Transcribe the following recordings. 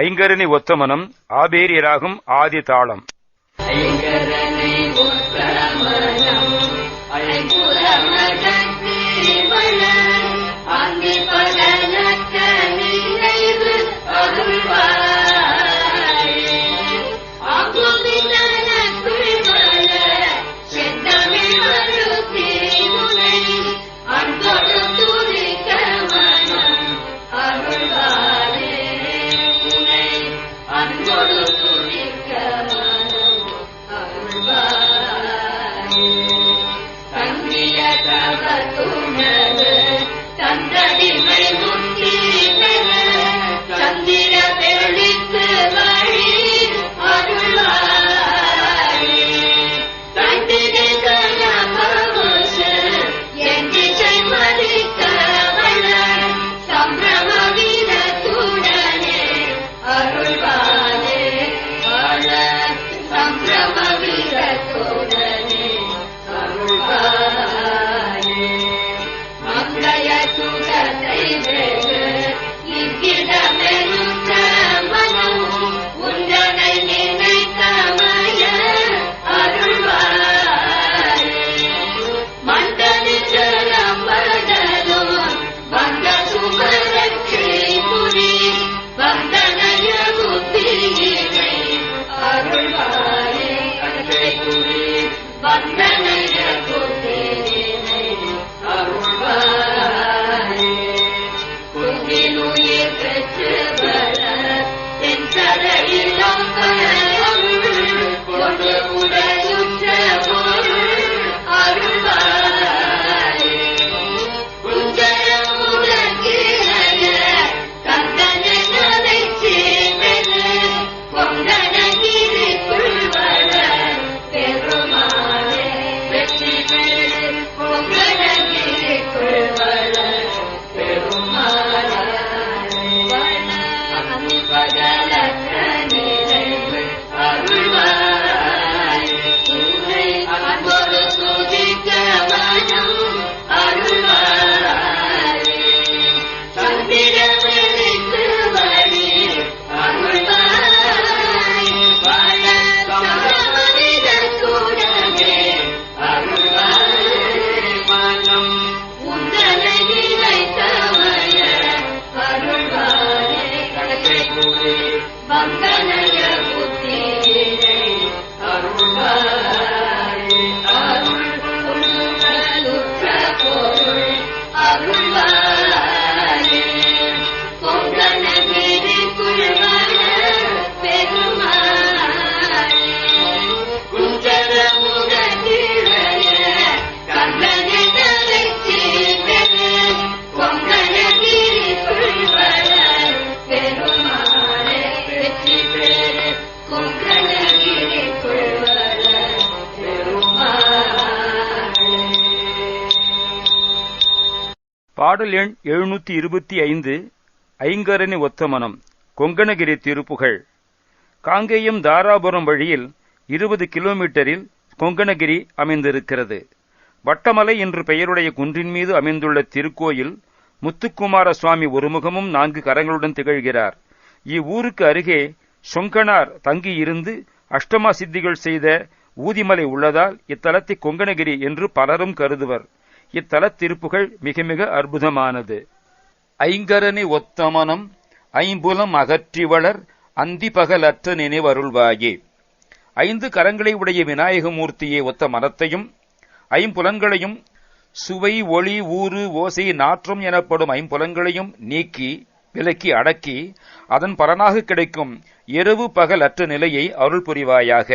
ஐங்கரணி ஒத்தமனம் ஆபேரியராகும் ஆதி தாளம் ஐங்கரணி ஒத்தமனம் ஐங்குரமகத்தி பாடல் எண் எழுநூத்தி இருபத்தி ஐந்து ஐங்கரணி ஒத்தமனம் கொங்கணகிரி திருப்புகழ். காங்கேயம் தாராபுரம் வழியில் இருபது கிலோமீட்டரில் கொங்கணகிரி அமைந்திருக்கிறது. வட்டமலை என்று பெயருடைய குன்றின் மீது அமைந்துள்ள திருக்கோயில் முத்துக்குமார சுவாமி ஒருமுகமும் நான்கு கரங்களுடன் திகழ்கிறார். இவ்வூருக்கு அருகே சொங்கனார் தங்கியிருந்து அஷ்டமா சித்திகள் செய்த ஊதிமலை உள்ளதால் இத்தலத்தை கொங்கணகிரி என்று பலரும் கருதுவர். இத்தல திருப்புகள் மிக மிக அற்புதமானது. ஐங்கரணி ஒத்தமனம் ஐம்புலம் அகற்றி வளர் அந்திபகலற்ற நினைவருள்வாயே. ஐந்து கரங்களை உடைய விநாயகமூர்த்தியை ஒத்த மரத்தையும் ஐம்புலன்களையும் சுவை ஒளி ஊறு ஓசை நாற்றம் எனப்படும் ஐம்புலன்களையும் நீக்கி விலக்கி அடக்கி அதன் பலனாக கிடைக்கும் இரவு பகல் அற்ற நிலையை அருள் புரிவாயாக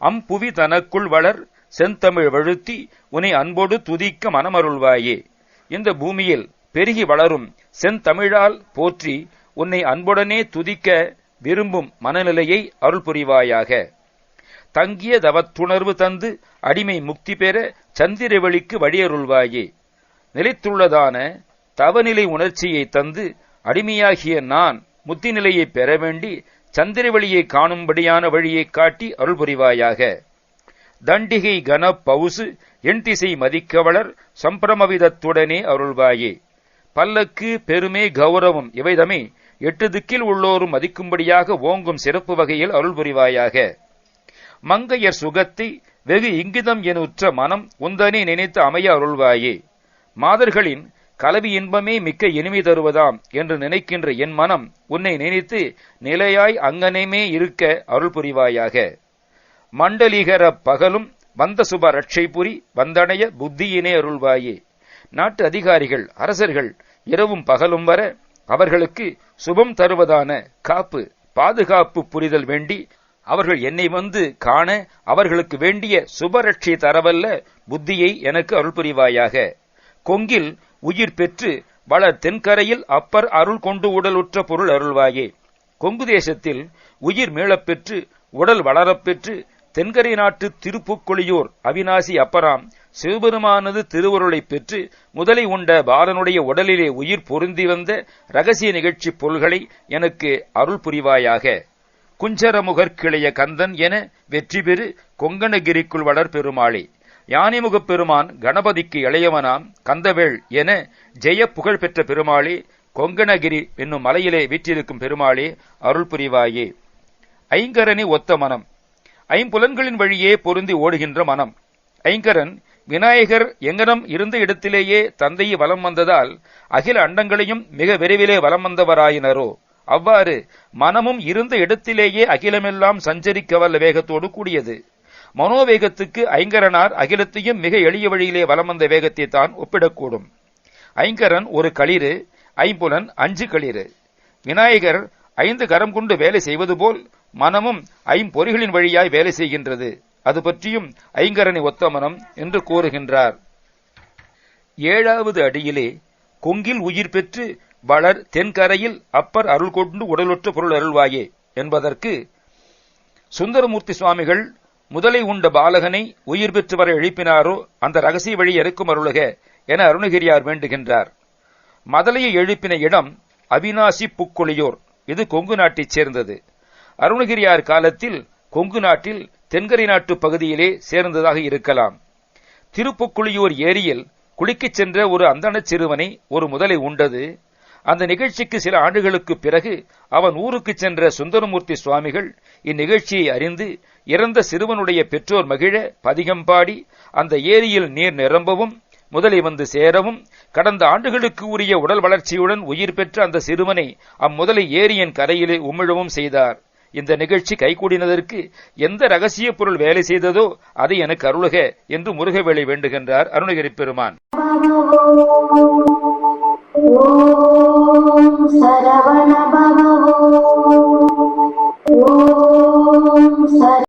அம்புவி தனக்குள் வளர் செந்தமிழ் வழுத்தி உன்னை அன்போடு துதிக்க மனமருள்வாயே. இந்த பூமியில் பெருகி வளரும் செந்தமிழால் போற்றி உன்னை அன்புடனே துதிக்க விரும்பும் மனநிலையை அருள் புரிவாயாக தங்கிய தவத்துணர்வு தந்து அடிமை முக்தி பெற சந்திரவெளிக்கு வழியருள்வாயே. நிலைத்துள்ளதான தவநிலை உணர்ச்சியை தந்து அடிமையாகிய நான் முத்தி நிலையை பெற வேண்டி சந்திரவெளியை காணும்படியான வழியை காட்டி அருள் புரிவாயாக தண்டிகை கன பவுசு என் திசை மதிக்கவளர் சம்பிரமவிதத்துடனே அருள்வாயே. பல்லக்கு பெருமே கௌரவம் இவைதமே எட்டு திக்கில் உள்ளோரும் மதிக்கும்படியாக ஓங்கும் சிறப்பு வகையில் அருள் புரிவாயாக மங்கையர் சுகத்தை வெகு இங்கிதம் எனுற்ற மனம் உந்தனே நினைத்து அமைய அருள்வாயே. மாதர்களின் கலவி இன்பமே மிக்க இனிமை தருவதாம் என்று நினைக்கின்ற என் மனம் உன்னை நினைத்து நிலையாய் அங்கனேமே இருக்க அருள் புரிவாயாக மண்டலிகர பகலும் வந்த சுப ரட்சை புரி வந்தடைய புத்தியினே அருள்வாயே. நாட்டு அதிகாரிகள் அரசர்கள் இரவும் பகலும் வர அவர்களுக்கு சுபம் தருவதான காப்பு பாதுகாப்பு புரிதல் வேண்டி அவர்கள் என்னை வந்து காண அவர்களுக்கு வேண்டிய சுபரட்சை தரவல்ல புத்தியை எனக்கு அருள் புரிவாயாக. கொங்கில் உயிர் பெற்று வளர் தென்கரையில் அப்பர் அருள் கொண்டு உடலுற்ற பொருள் அருள்வாயே. கொங்கு தேசத்தில் உயிர் மீளப்பெற்று உடல் வளரப் பெற்று தென்கரை நாட்டு திருப்புக்கொழியூர் அவிநாசி அப்பராம் சிவபெருமானது திருவருளை பெற்று முதலை உண்ட பாலனுடைய உடலிலே உயிர் பொருந்தி வந்த ரகசிய நிகழ்ச்சி பொருள்களை எனக்கு அருள் புரிவாயாக. குஞ்சரமுகர் கிளைய கந்தன் என வெற்றி பெறு கொங்கணகிரிக்குள் வளர் பெருமாளே. யானைமுகப் பெருமான் கணபதிக்கு இளையவனாம் கந்தவேள் என ஜெய புகழ் பெற்ற பெருமாளே கொங்கணகிரி என்னும் மலையிலே வீற்றிருக்கும் பெருமாளே அருள் புரிவாயே. ஐங்கரணி ஒத்த மனம் ஐம்புலன்களின் வழியே பொருந்தி ஓடுகின்ற மனம். ஐங்கரன் விநாயகர் எங்கனம் இருந்த இடத்திலேயே தந்தையை வலம் வந்ததால் அகில அண்டங்களையும் மிக விரைவிலே வலம் வந்தவராயினரோ. அவ்வாறு மனமும் இருந்த இடத்திலேயே அகிலமெல்லாம் சஞ்சரிக்க வல்ல வேகத்தோடு கூடியது. மனோவேகத்துக்கு ஐங்கரனார் அகிலத்தையும் மிக எளிய வழியிலே வலம் வந்த வேகத்தை தான் ஒப்பிடக்கூடும். ஐங்கரன் ஒரு களிறு ஐம்புலன் அஞ்சு களிறு. விநாயகர் ஐந்து கரம் கொண்டு வேலை செய்வது போல் மனமும் ஐம்பொறிகளின் வழியாய் வேலை செய்கின்றது. அது பற்றியும் ஐங்கரனை ஒத்த மனம் என்று கூறுகின்றார். ஏழாவது அடியிலே கொங்கில் உயிர் பெற்று வளர் தென்கரையில் அப்பர் அருள் கொண்டு உடலுற்ற பொருள் அருள்வாயே என்பதற்கு சுந்தரமூர்த்தி சுவாமிகள் முதலை உண்ட பாலகனை உயிர் பெற்று வர எழுப்பினாரோ அந்த ரகசிய வழி இறக்கும் அருளுக என அருணகிரியார் வேண்டுகின்றார். மதலையை எழுப்பின இடம் அவினாசி புக்கொழியோர் இது கொங்கு நாட்டைச் சேர்ந்தது. அருணகிரியார் காலத்தில் கொங்கு நாட்டில் தென்கரை நாட்டு பகுதியிலே சேர்ந்ததாக இருக்கலாம். திருப்புக்குழியூர் ஏரியில் குளிக்கச் சென்ற ஒரு அந்தணச் சிறுவனை ஒரு முதலை உண்டது. அந்த நிகழ்ச்சிக்கு சில ஆண்டுகளுக்கு பிறகு அவன் ஊருக்கு சென்ற சுந்தரமூர்த்தி சுவாமிகள் இந்நிகழ்ச்சியை அறிந்து இறந்த சிறுவனுடைய பெற்றோர் மகிழ பதிகம் பாடி அந்த ஏரியில் நீர் நிரம்பவும் முதலை வந்து சேரவும் கடந்த ஆண்டுகளுக்கு உரிய உடல் வளர்ச்சியுடன் உயிர் பெற்ற அந்த சிறுவனை அம்முதலை ஏரியின் கரையிலே உமிழவும் செய்தார். இந்த நிகழ்ச்சி கைகூடினதற்கு எந்த ரகசிய பொருள் வேலை செய்ததோ அது எனக்கு அருளுக என்று முருகவேளை வேண்டுகின்றார் அருணகிரி பெருமான்.